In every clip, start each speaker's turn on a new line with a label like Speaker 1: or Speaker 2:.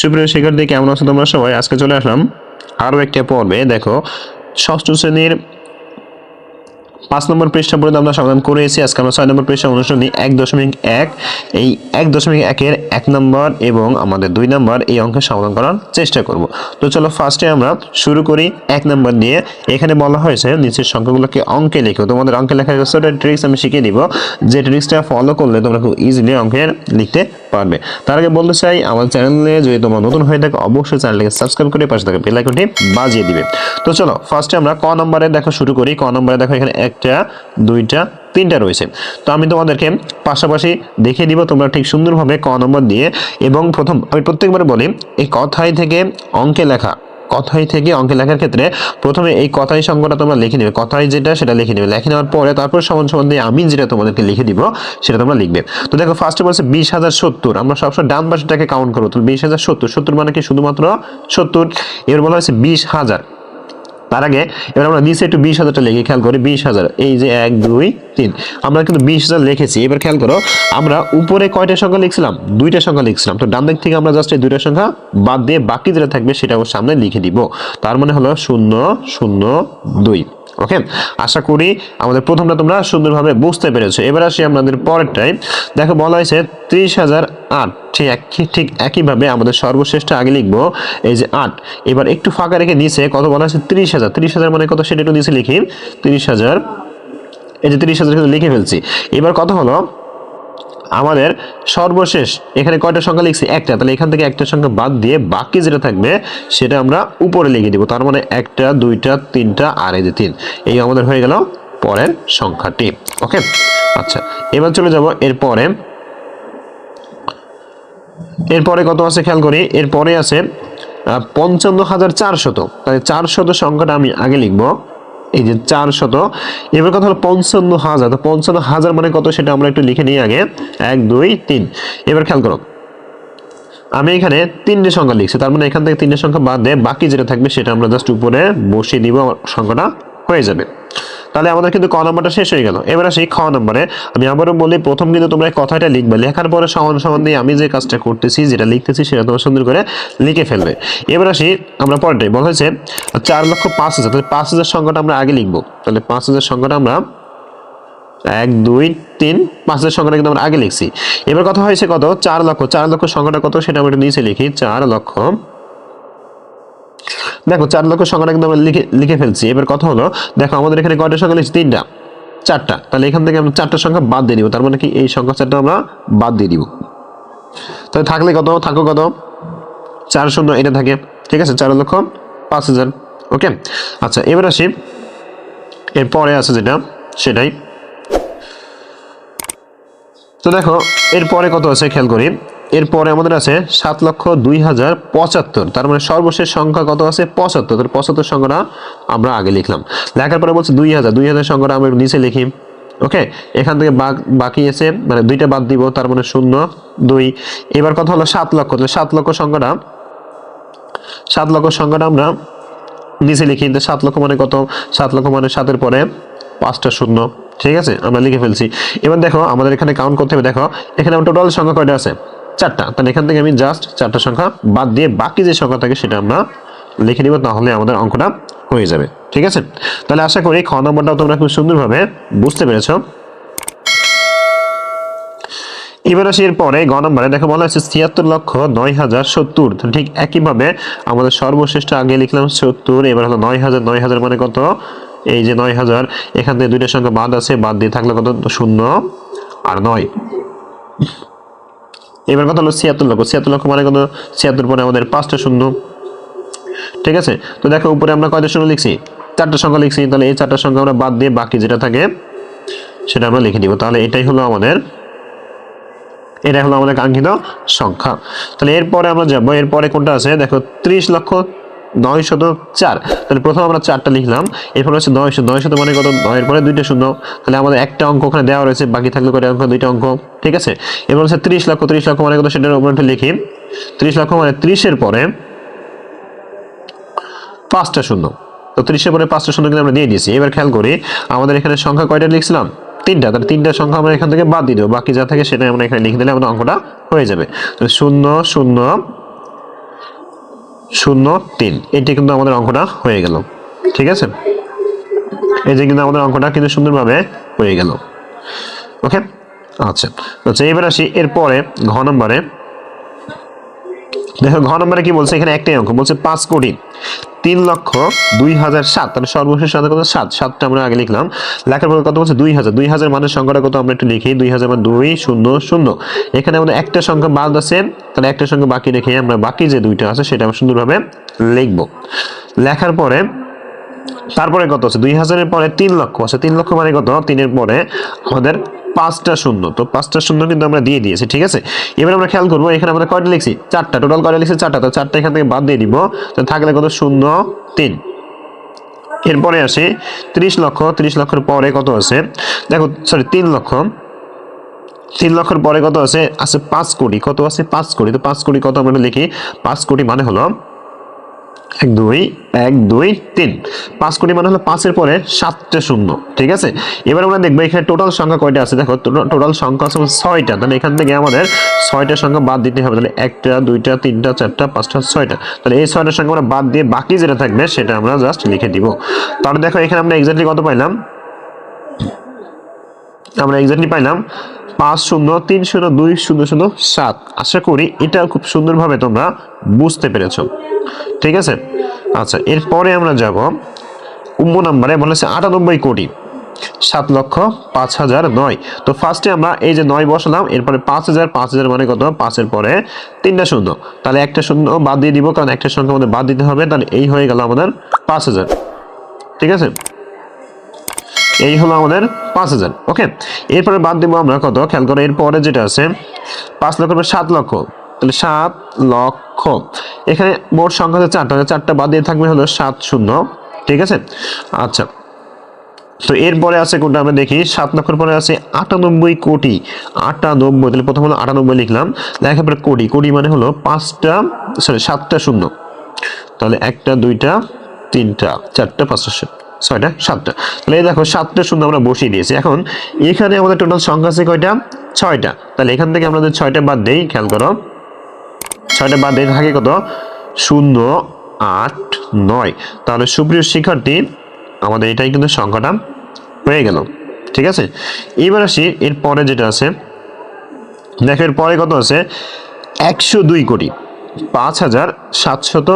Speaker 1: সুপ্রিয় শিক্ষার্থী কেমন আছো তোমরা সবাই আজকে চলে আসলাম আরও একটা পর্বে দেখো ষষ্ঠ শ্রেণীর পাঁচ নম্বর পৃষ্ঠা পর্যন্ত আমরা সমাধান করেছি আজকে আমরা ছয় নম্বর পৃষ্ঠা অনুসরণী এক দশমিক এক এই এক দশমিক একের এক নম্বর এবং আমাদের দুই নম্বর এই অঙ্কের সমাধান করার চেষ্টা করব তো চলো ফার্স্টে আমরা শুরু করি এক নম্বর দিয়ে এখানে বলা হয়েছে নিচের সংখ্যাগুলোকে অঙ্কে লেখো তোমাদের অঙ্কে লেখার ওটা ট্রিক্স আমি শিখিয়ে দিব যে ট্রিক্সটা ফলো করলে তোমরা খুব ইজিলি অঙ্কে লিখতে পারবে তার আগে বলতে চাই আমার চ্যানেলে যদি তোমার নতুন হয়ে থাকে অবশ্যই চ্যানেলকে সাবস্ক্রাইব করে পাশে থাকে বেলাইকনটি বাজিয়ে দিবে তো চলো ফার্স্টে আমরা ক নম্বরে দেখো শুরু করি ক নম্বরে দেখো এখানে এক একটা দুইটা তিনটা রয়েছে তো আমি তোমাদেরকে পাশাপাশি দেখে দিব তোমরা ঠিক সুন্দরভাবে ক নম্বর দিয়ে এবং প্রথম আমি প্রত্যেকবার বলি এই কথাই থেকে অঙ্কে লেখা কথাই থেকে অঙ্কে লেখার ক্ষেত্রে প্রথমে এই কথাই সংখ্যাটা তোমরা লিখে নেবে কথাই যেটা সেটা লিখে নেবে লিখে নেওয়ার পরে তারপর সমান সমান দিয়ে আমি যেটা তোমাদেরকে লিখে দিব সেটা তোমরা লিখবে তো দেখো ফার্স্টে বলছে বিশ হাজার সত্তর আমরা সবসময় ডান পাশেটাকে কাউন্ট করবো তো বিশ হাজার সত্তর সত্তর মানে কি শুধুমাত্র সত্তর এবার বলা হয়েছে বিশ হাজার তার আগে এবার আমরা নিচে একটু বিশ হাজারটা লিখি খেয়াল করি বিশ হাজার এই যে এক দুই তিন আমরা কিন্তু বিশ হাজার লিখেছি এবার খেয়াল করো আমরা উপরে কয়টা সংখ্যা লিখছিলাম দুইটা সংখ্যা লিখছিলাম তো ডান দিক থেকে আমরা জাস্ট এই দুইটা সংখ্যা বাদ দিয়ে বাকি যেটা থাকবে সেটা ওর সামনে লিখে দিব তার মানে হলো শূন্য শূন্য দুই ওকে আশা করি আমাদের প্রথমটা তোমরা সুন্দরভাবে বুঝতে পেরেছো এবার আসি আমাদের পরেরটাই দেখো বলা হয়েছে ত্রিশ হাজার আট ঠিক একই ঠিক একইভাবে আমাদের সর্বশ্রেষ্ঠ আগে লিখব এই যে আট এবার একটু ফাঁকা রেখে নিচে কত বলা হয়েছে ত্রিশ হাজার ত্রিশ হাজার মানে কত সেটা একটু নিচে লিখি ত্রিশ হাজার এই যে তিরিশ হাজার লিখে ফেলছি এবার কত হলো আমাদের সর্বশেষ এখানে কয়টা সংখ্যা লিখছি একটা তাহলে এখান থেকে একটা সংখ্যা বাদ দিয়ে বাকি যেটা থাকবে সেটা আমরা উপরে লিখে দিব তার মানে একটা দুইটা তিনটা আর এই যে তিন এই আমাদের হয়ে গেল পরের সংখ্যাটি ওকে আচ্ছা এবার চলে যাব এরপরে এরপরে কত আছে খেয়াল করি এরপরে আছে পঞ্চান্ন হাজার চারশত তাহলে চারশত সংখ্যাটা আমি আগে লিখবো এই যে চার শত এবার কথা হলো পঞ্চান্ন হাজার তো পঞ্চান্ন হাজার মানে কত সেটা আমরা একটু লিখে নিই আগে এক দুই তিন এবার খেয়াল করো আমি এখানে তিনটে সংখ্যা লিখছি তার মানে এখান থেকে তিনটে সংখ্যা বাদ দিয়ে বাকি যেটা থাকবে সেটা আমরা জাস্ট উপরে বসিয়ে দিব সংখ্যাটা হয়ে যাবে তাহলে আমাদের কিন্তু ক নম্বরটা শেষ হয়ে গেল এবার আসি খ নম্বরে আমি আবারও বলি প্রথম কিন্তু তোমরা কথাটা লিখবে লেখার পরে সমান সমান দিয়ে আমি যে কাজটা করতেছি যেটা লিখতেছি সেটা তোমরা সুন্দর করে লিখে ফেলবে এবার আসি আমরা পরে বলা হয়েছে চার লক্ষ পাঁচ হাজার তাহলে পাঁচ হাজার সংখ্যাটা আমরা আগে লিখবো তাহলে পাঁচ হাজার সংখ্যাটা আমরা এক দুই তিন পাঁচ হাজার সংখ্যাটা কিন্তু আমরা আগে লিখছি এবার কথা হয়েছে কত চার লক্ষ চার লক্ষ সংখ্যাটা কত সেটা আমরা নিচে লিখি চার লক্ষ দেখো চার লক্ষ সংখ্যাটা কিন্তু আমরা লিখে লিখে ফেলছি এবার কথা হলো দেখো আমাদের এখানে কয়টা সংখ্যা লিখছি তিনটা চারটা তাহলে এখান থেকে আমরা চারটা সংখ্যা বাদ দিয়ে দিব তার মানে কি এই সংখ্যা চারটা আমরা বাদ দিয়ে দিব তাহলে থাকলে কত থাকো কত চার শূন্য এটা থাকে ঠিক আছে চার লক্ষ পাঁচ হাজার ওকে আচ্ছা এবার আসি এরপরে আছে যেটা সেটাই তো দেখো এরপরে কত আছে খেয়াল করি এরপরে আমাদের আছে সাত লক্ষ দুই হাজার পঁচাত্তর তার মানে সর্বশেষ সংখ্যা কত আছে পঁচাত্তর তার পঁচাত্তর সংখ্যাটা আমরা আগে লিখলাম লেখার পরে বলছে দুই হাজার দুই হাজার সংখ্যাটা আমরা নিচে লিখি ওকে এখান থেকে বাকি এসে মানে দুইটা বাদ দিব তার মানে শূন্য দুই এবার কথা হলো সাত লক্ষ তাহলে সাত লক্ষ সংখ্যাটা সাত লক্ষ সংখ্যাটা আমরা নিচে লিখি সাত লক্ষ মানে কত সাত লক্ষ মানে সাতের পরে পাঁচটা শূন্য ঠিক আছে আমরা লিখে ফেলছি এবার দেখো আমাদের এখানে কাউন্ট করতে হবে দেখো এখানে আমার টোটাল সংখ্যা কয়টা আছে চারটা তাহলে এখান থেকে আমি জাস্ট চারটা সংখ্যা বাদ দিয়ে বাকি যে সংখ্যা থাকে সেটা আমরা লিখে নিব তাহলে আমাদের অঙ্কটা হয়ে যাবে ঠিক আছে তাহলে আশা করি খ নম্বরটাও তোমরা খুব সুন্দরভাবে বুঝতে পেরেছ এবার আসি এরপরে গ নম্বরে দেখো বলা হচ্ছে ছিয়াত্তর লক্ষ নয় হাজার সত্তর ঠিক একইভাবে আমাদের সর্বশ্রেষ্ঠ আগে লিখলাম সত্তর এবার হলো নয় হাজার নয় হাজার মানে কত এই যে নয় হাজার এখান থেকে দুইটা সংখ্যা বাদ আছে বাদ দিয়ে থাকলে কত শূন্য আর নয় এবার কথা হলো ছিয়াত্তর লক্ষ ছিয়াত্তর লক্ষ মানে কত ছিয়াত্তর পরে আমাদের পাঁচটা শূন্য ঠিক আছে তো দেখো উপরে আমরা কয়টা শূন্য লিখছি চারটা সংখ্যা লিখছি তাহলে এই চারটা সংখ্যা আমরা বাদ দিয়ে বাকি যেটা থাকে সেটা আমরা লিখে দিব তাহলে এটাই হলো আমাদের এটা হলো আমাদের কাঙ্ক্ষিত সংখ্যা তাহলে এরপরে আমরা যাবো এরপরে কোনটা আছে দেখো ত্রিশ লক্ষ নয় শত চার তাহলে প্রথম আমরা চারটা লিখলাম এরপরে হচ্ছে নয়শো নয় শত মানে কত নয়ের পরে দুইটা শূন্য তাহলে আমাদের একটা অঙ্ক ওখানে দেওয়া রয়েছে বাকি থাকলে কয়টা অঙ্ক দুইটা অঙ্ক ঠিক আছে এবার হচ্ছে ত্রিশ লক্ষ ত্রিশ লক্ষ মানে কত সেটার উপরে লিখি ত্রিশ লক্ষ মানে ত্রিশের পরে পাঁচটা শূন্য তো ত্রিশের পরে পাঁচটা শূন্য কিন্তু আমরা দিয়ে দিয়েছি এবার খেয়াল করি আমাদের এখানে সংখ্যা কয়টা লিখছিলাম তিনটা তাহলে তিনটা সংখ্যা আমরা এখান থেকে বাদ দিয়ে দেবো বাকি যা থাকে সেটা আমরা এখানে লিখে দিলে আমাদের অঙ্কটা হয়ে যাবে শূন্য শূন্য শূন্য তিন এটি কিন্তু আমাদের অঙ্কটা হয়ে গেল ঠিক আছে এই যে কিন্তু আমাদের অঙ্কটা কিন্তু সুন্দরভাবে হয়ে গেল ওকে আচ্ছা আচ্ছা এবার আসি এরপরে ঘ নম্বরে দেখো ঘ নম্বরে কি বলছে এখানে একটাই অঙ্ক বলছে পাঁচ কোটি তিন লক্ষ দুই হাজার সাত তাহলে সর্বশেষ সাথে কত সাত সাতটা আমরা আগে লিখলাম লেখার পরে কত বলছে দুই হাজার দুই হাজার মানের সংখ্যাটা কত আমরা একটু লিখি দুই হাজার মানে দুই শূন্য শূন্য এখানে আমাদের একটা সংখ্যা বাদ আছে তাহলে একটা সংখ্যা বাকি রেখে আমরা বাকি যে দুইটা আছে সেটা আমরা সুন্দরভাবে লিখবো লেখার পরে তারপরে কত আছে দুই হাজারের পরে তিন লক্ষ আছে আচ্ছা, তিন লক্ষ মানে কত তিনের পরে আমাদের পাঁচটা শূন্য তো পাঁচটা শূন্য কিন্তু আমরা দিয়ে দিয়েছি ঠিক আছে এবার আমরা খেয়াল করবো এখানে আমরা কয়টা লিখছি চারটা টোটাল কয়টা লিখছি চারটা তো চারটা এখান থেকে বাদ দিয়ে দিব তো থাকলে কত শূন্য তিন এরপরে আসে ত্রিশ লক্ষ ত্রিশ লক্ষের পরে কত আছে দেখো সরি তিন লক্ষ তিন লক্ষের পরে কত আছে আছে পাঁচ কোটি কত আছে পাঁচ কোটি তো পাঁচ কোটি কত আমরা লিখি পাঁচ কোটি মানে হলো এক দুই এক দুই তিন পাঁচ কোটি মানে হলো পাঁচের পরে সাতটা শূন্য ঠিক আছে এবার আমরা দেখবো এখানে টোটাল সংখ্যা কয়টা আছে দেখো টোটাল সংখ্যা আছে ছয়টা তাহলে এখান থেকে আমাদের ছয়টা সংখ্যা বাদ দিতে হবে তাহলে একটা দুইটা তিনটা চারটা পাঁচটা ছয়টা তাহলে এই ছয়টা সংখ্যা আমরা বাদ দিয়ে বাকি যেটা থাকবে সেটা আমরা জাস্ট লিখে দিব তাহলে দেখো এখানে আমরা এক্স্যাক্টলি কত পাইলাম আমরা এক্স্যাক্টলি পাইলাম পাঁচ শূন্য তিন শূন্য দুই শূন্য শূন্য সাত আশা করি এটা খুব সুন্দরভাবে তোমরা বুঝতে পেরেছ ঠিক আছে আচ্ছা এরপরে আমরা যাব উম্ম নাম্বারে বলেছে আটানব্বই কোটি সাত লক্ষ পাঁচ হাজার নয় তো ফার্স্টে আমরা এই যে নয় বসলাম এরপরে পাঁচ হাজার পাঁচ হাজার মানে কত পাঁচের পরে তিনটা শূন্য তাহলে একটা শূন্য বাদ দিয়ে দিব কারণ একটা সংখ্যা আমাদের বাদ দিতে হবে তাহলে এই হয়ে গেল আমাদের পাঁচ হাজার ঠিক আছে এই হলো আমাদের পাঁচ হাজার ওকে এরপরে বাদ দেবো আমরা কত খেয়াল করো এরপরে যেটা আছে পাঁচ লক্ষ সাত লক্ষ তাহলে সাত লক্ষ এখানে মোট সংখ্যা হচ্ছে চারটা চারটা বাদ দিয়ে থাকবে হলো সাত শূন্য ঠিক আছে আচ্ছা তো এরপরে আছে কোনটা আমরা দেখি সাত লক্ষের পরে আছে আটানব্বই কোটি আটানব্বই তাহলে প্রথম হলো আটানব্বই লিখলাম দেখা পরে কোটি কোটি মানে হলো পাঁচটা সরি সাতটা শূন্য তাহলে একটা দুইটা তিনটা চারটা পাঁচটা ছয়টা সাতটা তাহলে দেখো সাতটা শূন্য আমরা বসিয়ে দিয়েছি এখন এখানে আমাদের টোটাল সংখ্যা আছে কয়টা ছয়টা তাহলে এখান থেকে আমাদের ছয়টা বাদ দেই খেয়াল করো ছয়টা বাদ দিয়ে থাকে কত শূন্য আট নয় তাহলে সুপ্রিয় শিক্ষার্থী আমাদের এটাই কিন্তু সংখ্যাটা হয়ে গেল ঠিক আছে এবার আসি এর পরে যেটা আছে দেখো এর পরে কত আছে একশো দুই কোটি পাঁচ হাজার সাতশত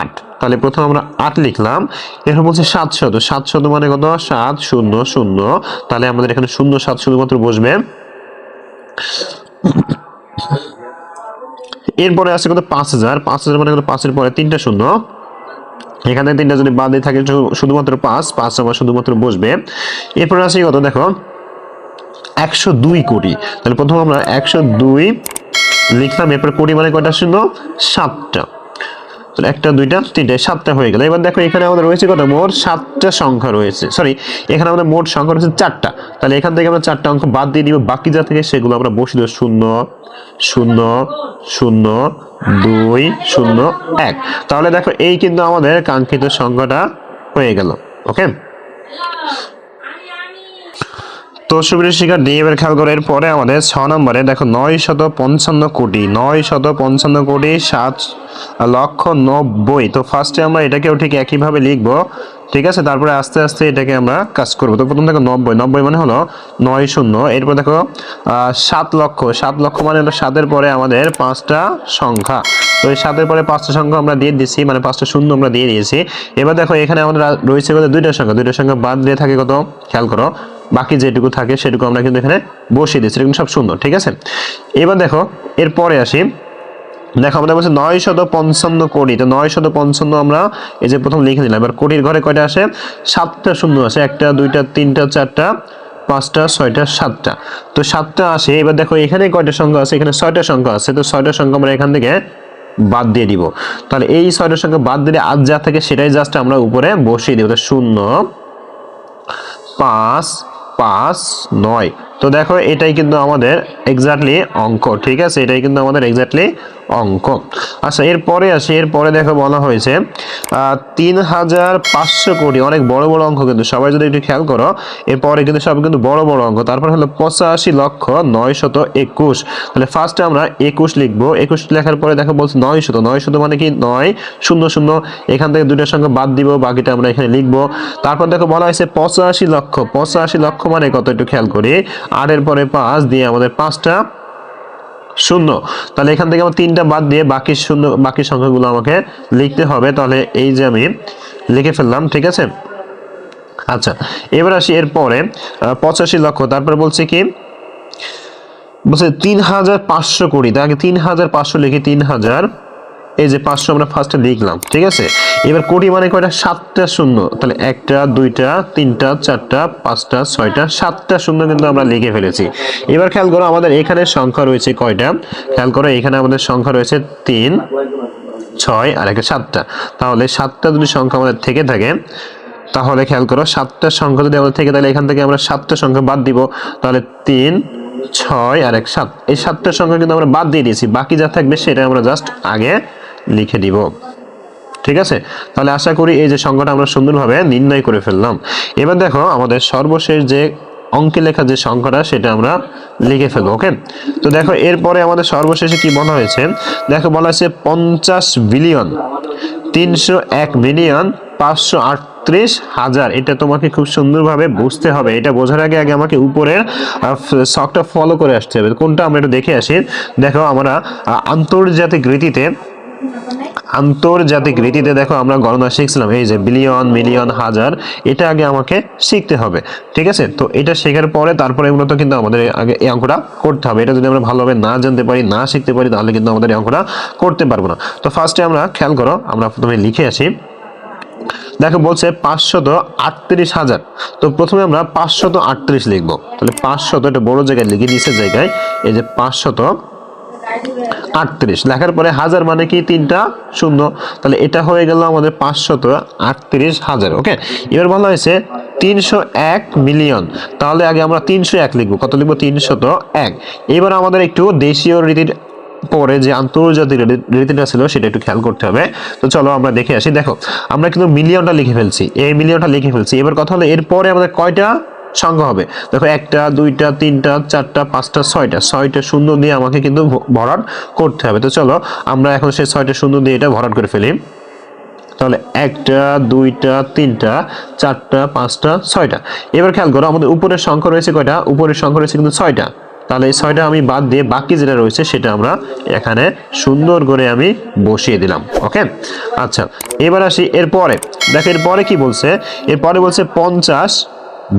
Speaker 1: আট তাহলে প্রথম আমরা আট লিখলাম এরপর বলছে সাত শত মানে কত সাত শূন্য শূন্য তাহলে আমাদের এখানে শূন্য সাত শুধুমাত্র বসবে এরপরে আছে কত পাঁচ হাজার পাঁচ হাজার মানে কত পাঁচের পরে তিনটা শূন্য এখানে তিনটা যদি বাদ দিয়ে থাকে শুধুমাত্র পাঁচ পাঁচ আমার শুধুমাত্র বসবে এরপরে আছে কত দেখো একশো দুই কোটি তাহলে প্রথম আমরা একশো দুই লিখলাম এরপরে কোটি মানে কয়টা শূন্য সাতটা মাত্র একটা দুইটা তিনটে সাতটা হয়ে গেল এবার দেখো এখানে আমাদের রয়েছে কত মোট সাতটা সংখ্যা রয়েছে সরি এখানে আমাদের মোট সংখ্যা রয়েছে চারটা তাহলে এখান থেকে আমরা চারটা অঙ্ক বাদ দিয়ে নিব বাকি যা থেকে সেগুলো আমরা বসে দেবো শূন্য শূন্য শূন্য দুই শূন্য এক তাহলে দেখো এই কিন্তু আমাদের কাঙ্ক্ষিত সংখ্যাটা হয়ে গেল ওকে তো সুপ্রিয় শিকার ডিএমের খেয়াল করার পরে আমাদের ছ নম্বরে দেখো নয় শত পঞ্চান্ন কোটি নয় শত পঞ্চান্ন কোটি সাত লক্ষ নব্বই তো ফার্স্টে আমরা এটাকেও ঠিক একইভাবে লিখবো ঠিক আছে তারপরে আস্তে আস্তে এটাকে আমরা কাজ করবো তো প্রথম দেখো নব্বই নব্বই মানে হলো নয় শূন্য এরপর দেখো সাত লক্ষ সাত লক্ষ মানে হলো সাতের পরে আমাদের পাঁচটা সংখ্যা তো এই সাতের পরে পাঁচটা সংখ্যা আমরা দিয়ে দিয়েছি মানে পাঁচটা শূন্য আমরা দিয়ে দিয়েছি এবার দেখো এখানে আমাদের রয়েছে কত দুইটা সংখ্যা দুইটা সংখ্যা বাদ দিয়ে থাকে কত খেয়াল করো বাকি যেটুকু থাকে সেটুকু আমরা কিন্তু এখানে বসিয়ে দিচ্ছি কিন্তু সব সুন্দর ঠিক আছে এবার দেখো এরপরে আসি দেখো আমাদের বলছে নয় শত পঞ্চান্ন কোটি তো নয় শত পঞ্চান্ন আমরা এই যে প্রথম লিখে দিলাম এবার কোটির ঘরে কয়টা আসে সাতটা শূন্য আছে একটা দুইটা তিনটা চারটা পাঁচটা ছয়টা সাতটা তো সাতটা আসে এবার দেখো এখানে কয়টা সংখ্যা আছে এখানে ছয়টা সংখ্যা আছে তো ছয়টা সংখ্যা আমরা এখান থেকে বাদ দিয়ে দিব তাহলে এই ছয়টা সংখ্যা বাদ দিলে আজ যা থাকে সেটাই জাস্ট আমরা উপরে বসিয়ে দিব শূন্য পাঁচ paz, noi. তো দেখো এটাই কিন্তু আমাদের এক্স্যাক্টলি অঙ্ক ঠিক আছে এটাই কিন্তু আমাদের এক্স্যাক্টলি অঙ্ক আচ্ছা এরপরে আসি এরপরে দেখো বলা হয়েছে তিন হাজার পাঁচশো কোটি অনেক বড় বড় অঙ্ক কিন্তু সবাই যদি একটু খেয়াল করো এরপরে কিন্তু সব কিন্তু বড় বড় অঙ্ক তারপর হলো পঁচাশি লক্ষ নয় শত একুশ তাহলে ফার্স্টে আমরা একুশ লিখবো একুশ লেখার পরে দেখো বলছে নয় শত নয় শত মানে কি নয় শূন্য শূন্য এখান থেকে দুইটার সঙ্গে বাদ দিব বাকিটা আমরা এখানে লিখবো তারপর দেখো বলা হয়েছে পঁচাশি লক্ষ পঁচাশি লক্ষ মানে কত একটু খেয়াল করি এর পরে পাঁচ দিয়ে আমাদের পাঁচটা শূন্য তাহলে এখান থেকে আমার তিনটা বাদ দিয়ে বাকি শূন্য বাকি সংখ্যাগুলো আমাকে লিখতে হবে তাহলে এই যে আমি লিখে ফেললাম ঠিক আছে আচ্ছা এবার আসি এরপরে পঁচাশি লক্ষ তারপরে বলছে কি বলছে তিন হাজার পাঁচশো কোটি তাকে তিন হাজার পাঁচশো লিখি তিন হাজার এই যে পাঁচশো আমরা ফার্স্টে লিখলাম ঠিক আছে এবার কোটি মানে কয়টা সাতটা শূন্য তাহলে একটা দুইটা তিনটা চারটা পাঁচটা ছয়টা সাতটা শূন্য কিন্তু আমরা লিখে ফেলেছি এবার খেয়াল করো আমাদের এখানে সংখ্যা রয়েছে কয়টা খেয়াল করো এখানে আমাদের সংখ্যা রয়েছে তিন ছয় আর একটা সাতটা তাহলে সাতটা যদি সংখ্যা আমাদের থেকে থাকে তাহলে খেয়াল করো সাতটা সংখ্যা যদি আমাদের থেকে তাহলে এখান থেকে আমরা সাতটা সংখ্যা বাদ দিব তাহলে তিন ছয় আর এক সাত এই সাতটা সংখ্যা কিন্তু আমরা বাদ দিয়ে দিয়েছি বাকি যা থাকবে সেটা আমরা জাস্ট আগে লিখে দিব ঠিক আছে তাহলে আশা করি এই যে সংখ্যাটা আমরা সুন্দরভাবে নির্ণয় করে ফেললাম এবার দেখো আমাদের সর্বশেষ যে অঙ্কে লেখা যে সংখ্যাটা সেটা আমরা লিখে ফেলবো ওকে তো দেখো এরপরে আমাদের সর্বশেষে কি বলা হয়েছে দেখো বলা হয়েছে পঞ্চাশ বিলিয়ন তিনশো এক মিলিয়ন পাঁচশো আটত্রিশ হাজার এটা তোমাকে খুব সুন্দরভাবে বুঝতে হবে এটা বোঝার আগে আগে আমাকে উপরের শখটা ফলো করে আসতে হবে কোনটা আমরা এটা দেখে আসি দেখো আমরা আন্তর্জাতিক রীতিতে আন্তর্জাতিক রীতিতে দেখো আমরা গণনা শিখছিলাম এই যে বিলিয়ন মিলিয়ন হাজার এটা আগে আমাকে শিখতে হবে ঠিক আছে তো এটা শেখার পরে তারপরে তো কিন্তু আমাদের আগে এই অঙ্কটা করতে হবে এটা যদি আমরা ভালোভাবে না জানতে পারি না শিখতে পারি তাহলে কিন্তু আমাদের এই অঙ্কটা করতে পারবো না তো ফার্স্টে আমরা খেয়াল করো আমরা প্রথমে লিখে আসি দেখো বলছে পাঁচশত আটত্রিশ হাজার তো প্রথমে আমরা পাঁচশত আটত্রিশ লিখবো তাহলে পাঁচশত এটা বড় জায়গায় লিখে নিচের জায়গায় এই যে পাঁচশত আটত্রিশ লেখার পরে হাজার মানে কি তিনটা শূন্য তাহলে এটা হয়ে গেল আমাদের পাঁচশত আটত্রিশ হাজার ওকে এবার বলা হয়েছে তিনশো এক মিলিয়ন তাহলে আগে আমরা তিনশো এক লিখবো কত লিখবো তিনশত এক এবার আমাদের একটু দেশীয় রীতির পরে যে আন্তর্জাতিক রীতিটা ছিল সেটা একটু খেয়াল করতে হবে তো চলো আমরা দেখে আসি দেখো আমরা কিন্তু মিলিয়নটা লিখে ফেলছি এই মিলিয়নটা লিখে ফেলছি এবার কথা হলো এরপরে আমাদের কয়টা সংখ্যা হবে দেখো একটা দুইটা তিনটা চারটা পাঁচটা ছয়টা ছয়টা শূন্য দিয়ে আমাকে কিন্তু ভরাট করতে হবে তো চলো আমরা এখন সেই ছয়টা শূন্য দিয়ে এটা ভরাট করে ফেলি তাহলে একটা দুইটা তিনটা চারটা পাঁচটা ছয়টা এবার খেয়াল করো আমাদের উপরের সংখ্যা রয়েছে কয়টা উপরের সংখ্যা রয়েছে কিন্তু ছয়টা তাহলে এই ছয়টা আমি বাদ দিয়ে বাকি যেটা রয়েছে সেটা আমরা এখানে সুন্দর করে আমি বসিয়ে দিলাম ওকে আচ্ছা এবার আসি এরপরে দেখো এরপরে কি বলছে এরপরে বলছে পঞ্চাশ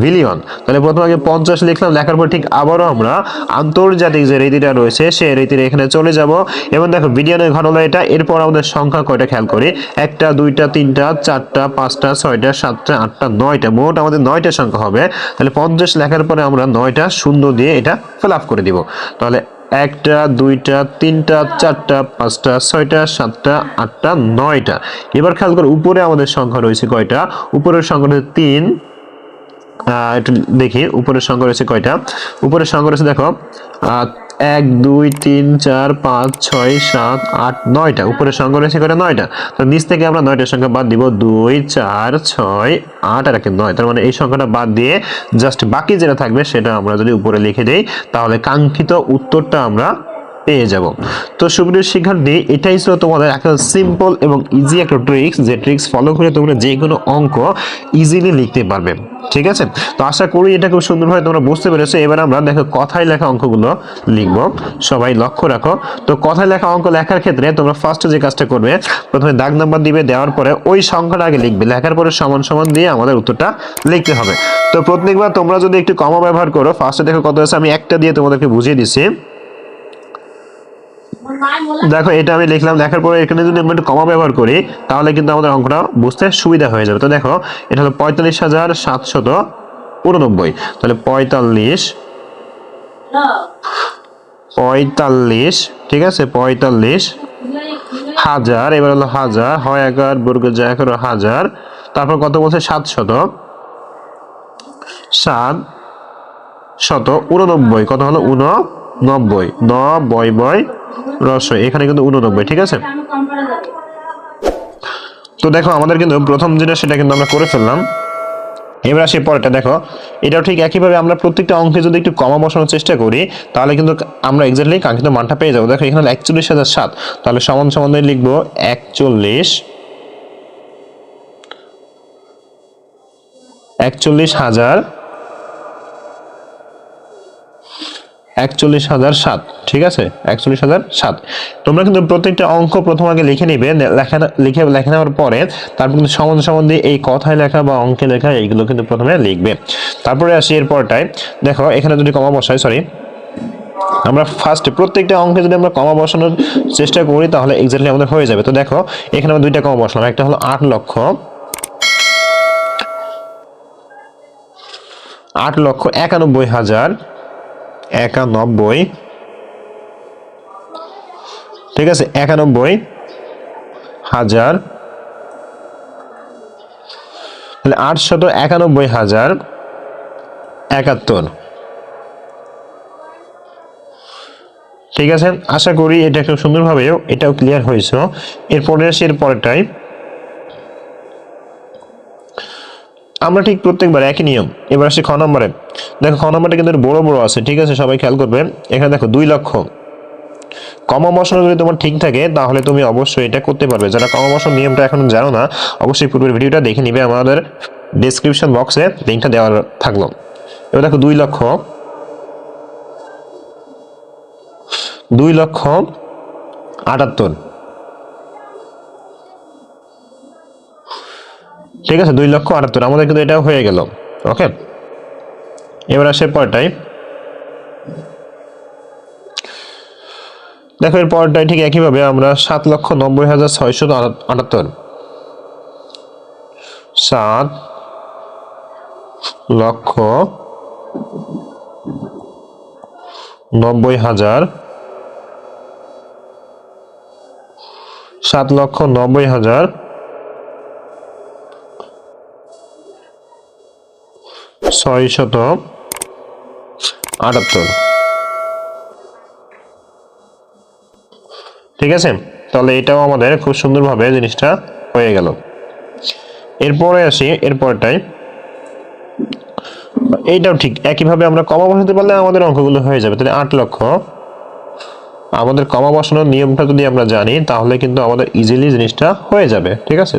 Speaker 1: বিলিয়ন তাহলে প্রথম আগে পঞ্চাশ লিখলাম লেখার পর ঠিক আবারও আমরা আন্তর্জাতিক যে রীতিটা রয়েছে সেই রীতিটা এখানে চলে যাব এবং দেখো বিলিয়নের ঘটনা এটা এরপর আমাদের সংখ্যা কয়টা খেয়াল করি একটা দুইটা তিনটা চারটা পাঁচটা ছয়টা সাতটা আটটা নয়টা মোট আমাদের নয়টা সংখ্যা হবে তাহলে পঞ্চাশ লেখার পরে আমরা নয়টা শূন্য দিয়ে এটা ফিল করে দিব তাহলে একটা দুইটা তিনটা চারটা পাঁচটা ছয়টা সাতটা আটটা নয়টা এবার খেয়াল করে উপরে আমাদের সংখ্যা রয়েছে কয়টা উপরের সংখ্যা রয়েছে তিন একটু দেখি উপরের সংখ্যা রয়েছে কয়টা উপরের সংখ্যা রয়েছে দেখো এক দুই তিন চার পাঁচ ছয় সাত আট নয়টা উপরের সংখ্যা রয়েছে কয়টা নয়টা তো নিচ থেকে আমরা নয়টার সংখ্যা বাদ দিব দুই চার ছয় আট আর একটা নয় তার মানে এই সংখ্যাটা বাদ দিয়ে জাস্ট বাকি যেটা থাকবে সেটা আমরা যদি উপরে লিখে দিই তাহলে কাঙ্ক্ষিত উত্তরটা আমরা পেয়ে যাব তো সুপ্রিয় শিক্ষার্থী এটাই ছিল তোমাদের একটা সিম্পল এবং ইজি একটা ট্রিক্স যে ট্রিক্স ফলো করে তোমরা যে কোনো অঙ্ক ইজিলি লিখতে পারবে ঠিক আছে তো আশা করি এটা খুব সুন্দরভাবে তোমরা বুঝতে পেরেছো এবার আমরা দেখো কথায় লেখা অঙ্কগুলো লিখবো সবাই লক্ষ্য রাখো তো কথায় লেখা অঙ্ক লেখার ক্ষেত্রে তোমরা ফার্স্ট যে কাজটা করবে প্রথমে দাগ নাম্বার দিবে দেওয়ার পরে ওই সংখ্যাটা আগে লিখবে লেখার পরে সমান সমান দিয়ে আমাদের উত্তরটা লিখতে হবে তো প্রত্যেকবার তোমরা যদি একটু কমা ব্যবহার করো ফার্স্টে দেখো কত আছে আমি একটা দিয়ে তোমাদেরকে বুঝিয়ে দিচ্ছি দেখো এটা আমি লিখলাম লেখার পরে এখানে যদি আমরা একটু কমা ব্যবহার করি তাহলে কিন্তু আমাদের অঙ্কটা বুঝতে সুবিধা হয়ে যাবে তো দেখো এটা হলো পঁয়তাল্লিশ হাজার সাতশত উননব্বই তাহলে পঁয়তাল্লিশ পঁয়তাল্লিশ ঠিক আছে পঁয়তাল্লিশ হাজার এবার হলো হাজার হয় একার বর্গ যা একার হাজার তারপর কত বলছে সাত শত সাত শত উননব্বই কত হলো উন নব্বই নব্বই বয় রসই এখানে কিন্তু উননব্বই ঠিক আছে তো দেখো আমাদের কিন্তু প্রথম যেটা সেটা কিন্তু আমরা করে ফেললাম এবার আসি পরেটা দেখো এটাও ঠিক একইভাবে আমরা প্রত্যেকটা অঙ্কে যদি একটু কমা বসানোর চেষ্টা করি তাহলে কিন্তু আমরা এক্স্যাক্টলি কাঙ্ক্ষিত মানটা পেয়ে যাবো দেখো এখানে একচল্লিশ হাজার সাত তাহলে সমান সমান লিখবো একচল্লিশ একচল্লিশ হাজার একচল্লিশ হাজার সাত ঠিক আছে একচল্লিশ হাজার সাত তোমরা কিন্তু প্রত্যেকটা অঙ্ক প্রথম আগে লিখে নিবে লেখা লিখে লেখে নেওয়ার পরে তারপর কিন্তু সম্বন্ধ সম্বন্ধে এই কথায় লেখা বা অঙ্কে লেখা এইগুলো কিন্তু প্রথমে লিখবে তারপরে আসি এরপরটায় দেখো এখানে যদি কমা বসায় সরি আমরা ফার্স্ট প্রত্যেকটা অঙ্কে যদি আমরা কমা বসানোর চেষ্টা করি তাহলে এক্স্যাক্টলি আমাদের হয়ে যাবে তো দেখো এখানে আমরা দুইটা কমা বসালাম একটা হলো আট লক্ষ আট লক্ষ একানব্বই হাজার একানব্বই ঠিক আছে একানব্বই হাজার তাহলে আটশত একানব্বই হাজার একাত্তর ঠিক আছে আশা করি এটা একটু সুন্দরভাবেও এটাও ক্লিয়ার হয়েছিল এরপরে এর পরেরটাই আমরা ঠিক প্রত্যেকবার একই নিয়ম এবার আসি খ নম্বরে দেখো খ নম্বরটা কিন্তু বড় বড় আছে ঠিক আছে সবাই খেয়াল করবে এখানে দেখো দুই লক্ষ কমা বসন যদি তোমার ঠিক থাকে তাহলে তুমি অবশ্যই এটা করতে পারবে যারা কমা বসন নিয়মটা এখন জানো না অবশ্যই পূর্বের ভিডিওটা দেখে নিবে আমাদের ডিসক্রিপশন বক্সে লিঙ্কটা দেওয়ার থাকলো এবার দেখো দুই লক্ষ দুই লক্ষ আটাত্তর ঠিক আছে দুই লক্ষ আটাত্তর আমাদের কিন্তু এটাও হয়ে গেল ওকে এবার আসে পরটাই দেখো এর পরটাই ঠিক একইভাবে আমরা সাত লক্ষ নব্বই হাজার ছয়শো আটাত্তর সাত লক্ষ নব্বই হাজার সাত লক্ষ নব্বই হাজার ছয় শত আটাত্তর ঠিক আছে তাহলে এটাও আমাদের খুব সুন্দরভাবে জিনিসটা হয়ে গেল এরপরে আসি এরপরটাই এইটাও ঠিক একইভাবে আমরা কমা বসাতে পারলে আমাদের অঙ্কগুলো হয়ে যাবে তাহলে আট লক্ষ আমাদের কমা বসানোর নিয়মটা যদি আমরা জানি তাহলে কিন্তু আমাদের ইজিলি জিনিসটা হয়ে যাবে ঠিক আছে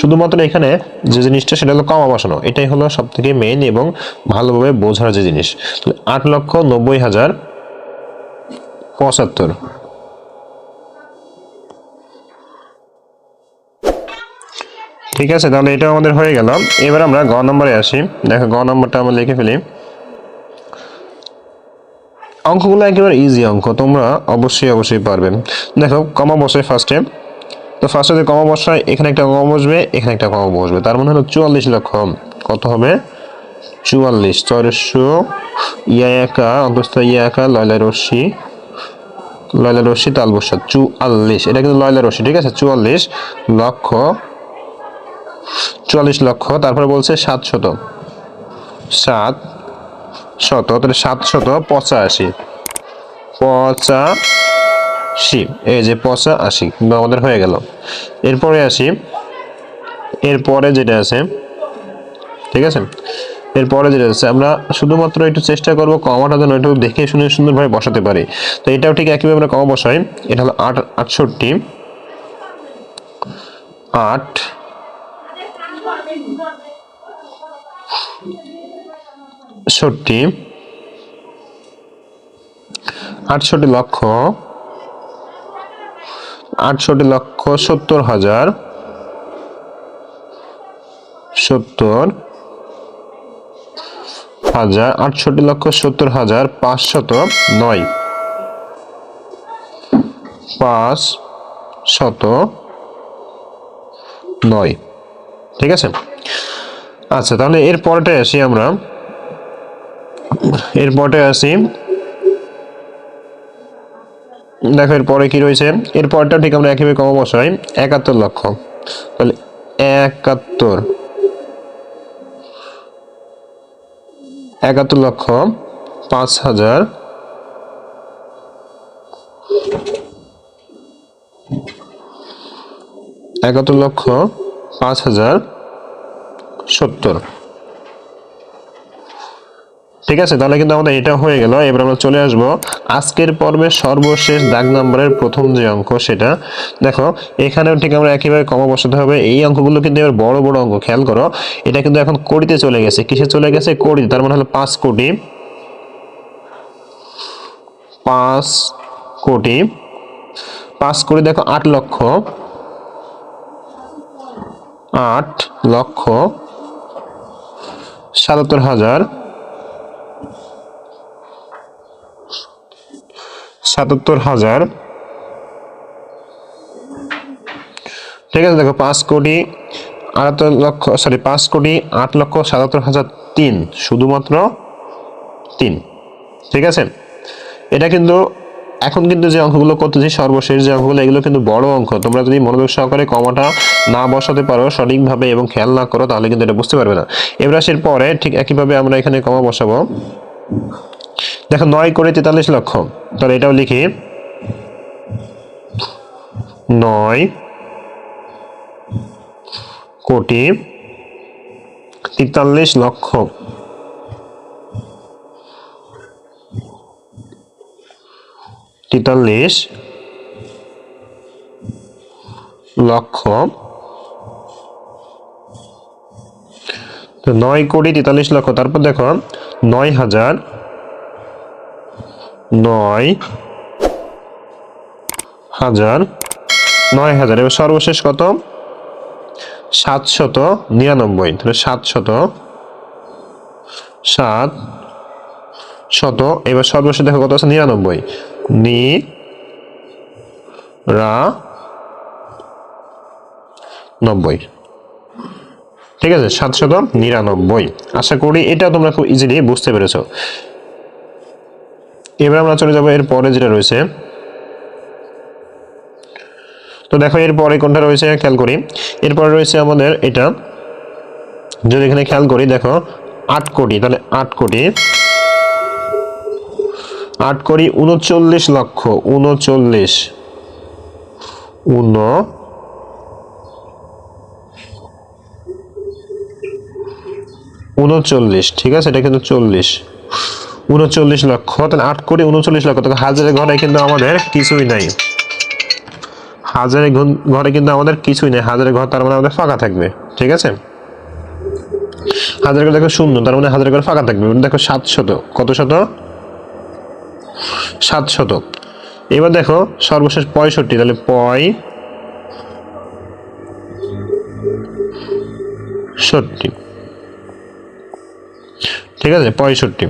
Speaker 1: শুধুমাত্র এখানে যে জিনিসটা সেটা হলো কমা বসানো এটাই হলো সব থেকে মেইন এবং ভালোভাবে বোঝার যে জিনিস আট লক্ষ নব্বই হাজার পঁচাত্তর ঠিক আছে তাহলে এটা আমাদের হয়ে গেল এবার আমরা গ নম্বরে আসি দেখো গ নম্বরটা আমরা লিখে ফেলি অঙ্কগুলো একেবারে ইজি অঙ্ক তোমরা অবশ্যই অবশ্যই পারবে দেখো কমা বসায় ফার্স্টে তো ফার্স্টে কমা বসায় এখানে একটা কমা বসবে এখানে একটা কমা বসবে তার মানে হলো চুয়াল্লিশ লক্ষ কত হবে চুয়াল্লিশ চরেশো ইয়া একা অন্তস্থ ইয়া একা লয়লা রশ্মি লয়লা রশ্মি তাল বসা চুয়াল্লিশ এটা কিন্তু লয়লা রশ্মি ঠিক আছে চুয়াল্লিশ লক্ষ চুয়াল্লিশ লক্ষ তারপরে বলছে সাতশত সাত শত তাহলে সাতশত পঁচাশি পঁচাশি এই যে পঁচাশি কিন্তু আমাদের হয়ে গেল এরপরে আসি এরপরে যেটা আছে ঠিক আছে এরপরে যেটা আছে আমরা শুধুমাত্র একটু চেষ্টা করবো কমাটা যেন একটু দেখে শুনে সুন্দরভাবে বসাতে পারি তো এটাও ঠিক একইভাবে আমরা কমা বসাই এটা হলো আট আটষট্টি আট আটষট্টি আটষট্টি লক্ষ আটষট্টি লক্ষ সত্তর হাজার সত্তর হাজার আটষট্টি লক্ষ সত্তর হাজার পাঁচশত নয় পাঁচ শত নয় ঠিক আছে আচ্ছা তাহলে এর পরেটায় আসি আমরা এরপরে আসি দেখো এরপরে কি রয়েছে এরপরটা ঠিক আমরা একেবারে কম বসাই একাত্তর লক্ষ তাহলে একাত্তর একাত্তর লক্ষ পাঁচ হাজার একাত্তর লক্ষ পাঁচ হাজার সত্তর ঠিক আছে তাহলে কিন্তু আমাদের এটা হয়ে গেল এবার আমরা চলে আসব আজকের পর্বে সর্বশেষ দাগ নাম্বারের প্রথম যে অঙ্ক সেটা দেখো এখানেও ঠিক আমরা একেবারে কমা বসাতে হবে এই অঙ্কগুলো কিন্তু এবার বড় বড় অঙ্ক খেয়াল করো এটা কিন্তু এখন কোটিতে চলে গেছে কিসে চলে গেছে কোটি তার মানে হলো পাঁচ কোটি পাঁচ কোটি পাঁচ কোটি দেখো আট লক্ষ আট লক্ষ সাতাত্তর হাজার সাতাত্তর হাজার ঠিক আছে দেখো পাঁচ কোটি আটাত্তর লক্ষ সরি পাঁচ কোটি আট লক্ষ সাতাত্তর হাজার তিন শুধুমাত্র তিন ঠিক আছে এটা কিন্তু এখন কিন্তু যে অঙ্কগুলো করতেছি সর্বশেষ যে অঙ্কগুলো এগুলো কিন্তু বড় অঙ্ক তোমরা যদি মনোযোগ সহকারে কমাটা না বসাতে পারো সঠিকভাবে এবং খেয়াল না করো তাহলে কিন্তু এটা বুঝতে পারবে না এবার পরে ঠিক একইভাবে আমরা এখানে কমা বসাবো দেখো নয় করে তেতাল্লিশ লক্ষ তাহলে এটাও লিখি নয় কোটি তেতাল্লিশ লক্ষ তেতাল্লিশ লক্ষ নয় কোটি তেতাল্লিশ লক্ষ তারপর দেখো নয় হাজার নয় হাজার নয় হাজার এবার সর্বশেষ কত সাতশত নিরানব্বই তাহলে সাতশত সাত শত এবার সর্বশেষ দেখো কত আছে নিরানব্বই নি রা নব্বই ঠিক আছে সাতশত নিরানব্বই আশা করি এটা তোমরা খুব ইজিলি বুঝতে পেরেছো এবার আমরা চলে যাবো এর পরে যেটা রয়েছে তো দেখো এরপরে কোনটা রয়েছে খেয়াল করি এরপরে রয়েছে আমাদের এটা যদি এখানে খেয়াল করি দেখো আট কোটি তাহলে আট কোটি আট কোটি উনচল্লিশ লক্ষ উনচল্লিশ উন উনচল্লিশ ঠিক আছে এটা কিন্তু চল্লিশ উনচল্লিশ লক্ষ তাহলে আট কোটি উনচল্লিশ লক্ষ তখন হাজারের ঘরে কিন্তু আমাদের কিছুই নাই হাজারে ঘরে কিন্তু আমাদের কিছুই নেই হাজারের ঘর তার মানে আমাদের ফাঁকা থাকবে ঠিক আছে হাজার ঘর দেখো শূন্য তার মানে হাজার ঘর ফাঁকা থাকবে দেখো সাত শত কত শত সাত শত এবার দেখো সর্বশেষ পঁয়ষট্টি তাহলে পয় ষট্টি ঠিক আছে পঁয়ষট্টি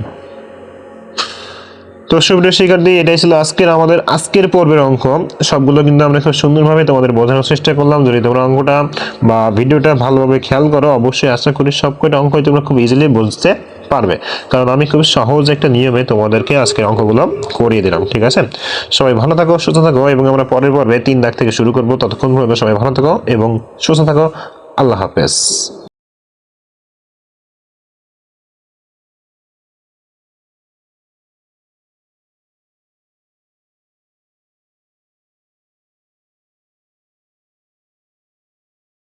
Speaker 1: তো সুপ্রিয় শিক্ষার্থী এটাই ছিল আজকের আমাদের আজকের পর্বের অঙ্ক সবগুলো কিন্তু আমরা খুব সুন্দরভাবে তোমাদের বোঝানোর চেষ্টা করলাম যদি তোমরা অঙ্কটা বা ভিডিওটা ভালোভাবে খেয়াল করো অবশ্যই আশা করি সবকটা অঙ্কই তোমরা খুব ইজিলি বুঝতে পারবে কারণ আমি খুব সহজ একটা নিয়মে তোমাদেরকে আজকের অঙ্কগুলো করিয়ে দিলাম ঠিক আছে সবাই ভালো থাকো সুস্থ থাকো এবং আমরা পরের পর্বে তিন দাগ থেকে শুরু করবো ততক্ষণ পর্যন্ত সবাই ভালো থাকো এবং সুস্থ থাকো আল্লাহ হাফেজ